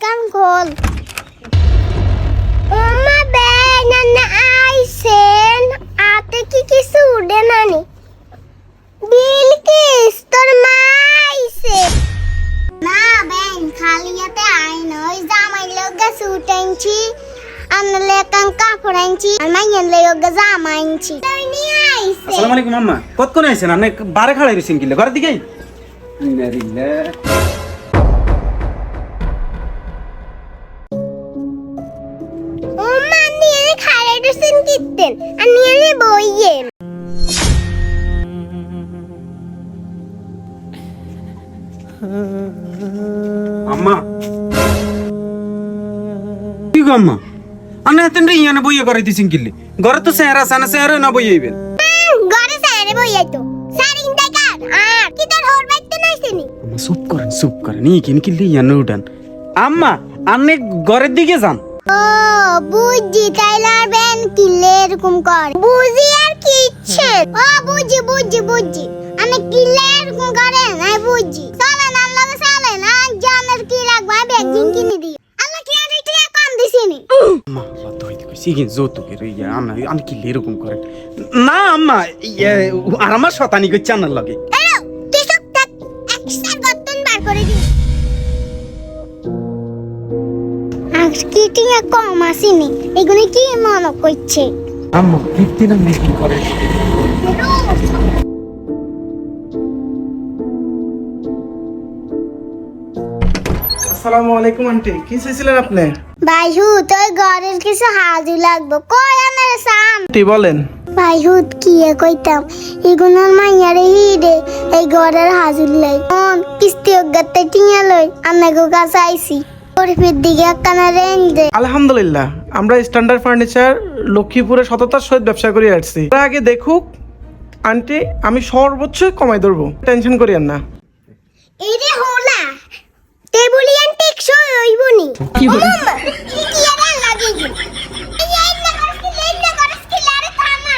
কান খোল ওমা বে নান্না আইসেন আতে কি কিছু উড়ে নানি বিলকিস তোর মা আইছে না বেন খালি এতে আইন ওই জামাই লোক সুট আনছি আনলে কান কাপড় আনছি আর মাইয়ের লোক জামা আনছি আসসালামু আলাইকুম আম্মা কতক্ষণ আইছেন আপনি বারে খাড়াই রয়েছেন কিলে ঘরের দিকে ইন্নারিল্লা রে ইয়ানে বইয়ে করে দিছেন কিলে ঘরে তো সেহরা সানা সেহরা না বইয়ে আইবেন ঘরে সারে বইয়ে তো সারিং দেখার আর কি তোর হোর বাইতে নাইছেনি আম্মা চুপ করেন চুপ করেন ই কিন কিলে ইয়ানে উঠান আম্মা আপনি ঘরের দিকে যান ও বুঝি টাইলার বেন কিলে এরকম কর। বুঝি আর কি ইচ্ছে? ও বুঝি বুঝি বুঝি। আমি কিলে এরকম করে? নাই বুঝি। চলে না লাগে চলে না। জানের কি লাগবে আমি একদিন কিনে দিই। আল্লাহ কি আর এটা কম দিছিনি আম্মা আল্লাহ তো হইতে কইছি কিন যৌতুকের ইয়া আনা আমি কিলে এরকম করেন না আম্মা আর আমার শতানি করছে আনার লগে। তুই সব থাক এক্সট্রা গতন বার করে দিই আজকে টিয়া কম আসেনি? এগুলো কি মনে করছে? আম্মা ফিফটি না কি করে? আসসালামু আলাইকুম আন্টি। কি চাইছিলেন আপনি? ভাইহু তোর ঘরের কিছু হাজু লাগবে। কই আমার সাম? আন্টি বলেন। ভাইহু কি এ কইতাম? এগুলোর মাইয়ারে হিরে এই ঘরের হাজুর লাই। অন কিস্তি অজ্ঞাতে টিয়া লই আমি গো কাছে আইছি। আলহামদুলিল্লাহ আমরা স্ট্যান্ডার্ড ফার্নিচার লক্ষ্মীপুরে সততার সহিত ব্যবসা করে আসছি তার আগে দেখুক আন্টি আমি সর্বোচ্চ কমাই ধরবো টেনশন করিয়েন না। হোলা টেবুলিয়ান হইবনি কি হলো? কি কি আর লাগে কি এই এই না করস কি লেন না করস কি লারে থামা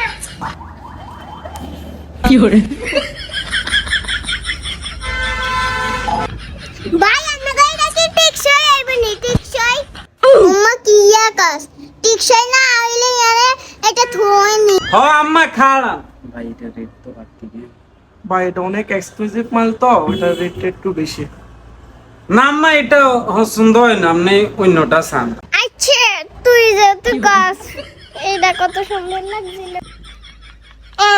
ভাই আমরা গাইরা কি টেকসই হইবনি টেকসই উম্মা কি আকাশ টেকসই না হইলে আরে এটা থইনি হ আম্মা খাড়া। ভাই এটা রেট তো বাড়তি দিয়ে এটা অনেক এক্সক্লুসিভ মাল তো এটা রেটটা একটু বেশি। না আম্মা এটা পছন্দ হয় না আপনি অন্যটা চান। আচ্ছা তুই যে তুই কাজ এটা কত সুন্দর লাগছিল। এ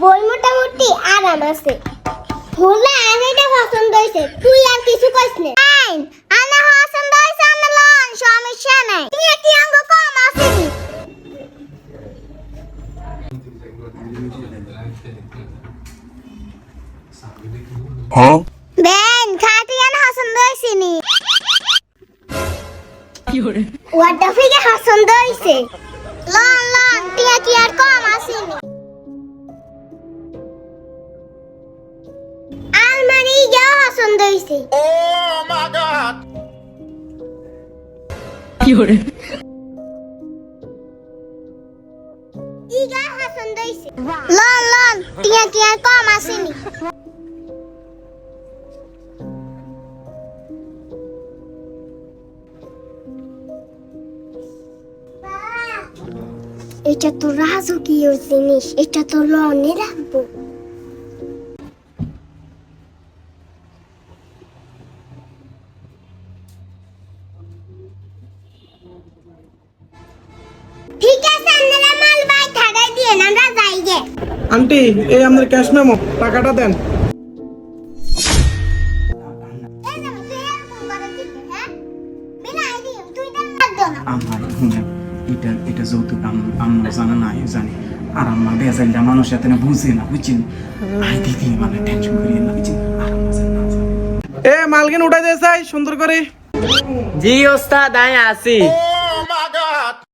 বই মোটামুটি আরাম আছে। হোলা আমি এটা পছন্দ তুই আর কিছু কইস না। পছন্দ লন সমস্যা নাই। তুই কি অঙ্গ বেন খাটিয়ান পছন্দ হয়েছে নি? ওয়াটা ফিকে পছন্দ হয়েছে? লন লন টিয়া কি আর কম আসেনি আলমারি যা পছন্দ হয়েছে। ইগা লন লন টিয়া আর কম আসেনি এটা তো রাজকীয় জিনিস এটা তো লনে রাখব ঠিক আছে থাকাই আমরা যাই গে। আন্টি এই আমাদের ক্যাশ মেমো টাকাটা দেন। হ্যাঁ? আমার এটা এটা যৌতুক আমরা জানা না জানি। আর আমার মানুষ এত না বুঝে না বুঝছেন? আই দিদি মানে টেনশন করিয়ে না বুঝছেন? আর আমার জানা না জানে। এ মালকিন উঠাই দিয়ে চাই সুন্দর করে। জি ওস্তাদ আমি আছি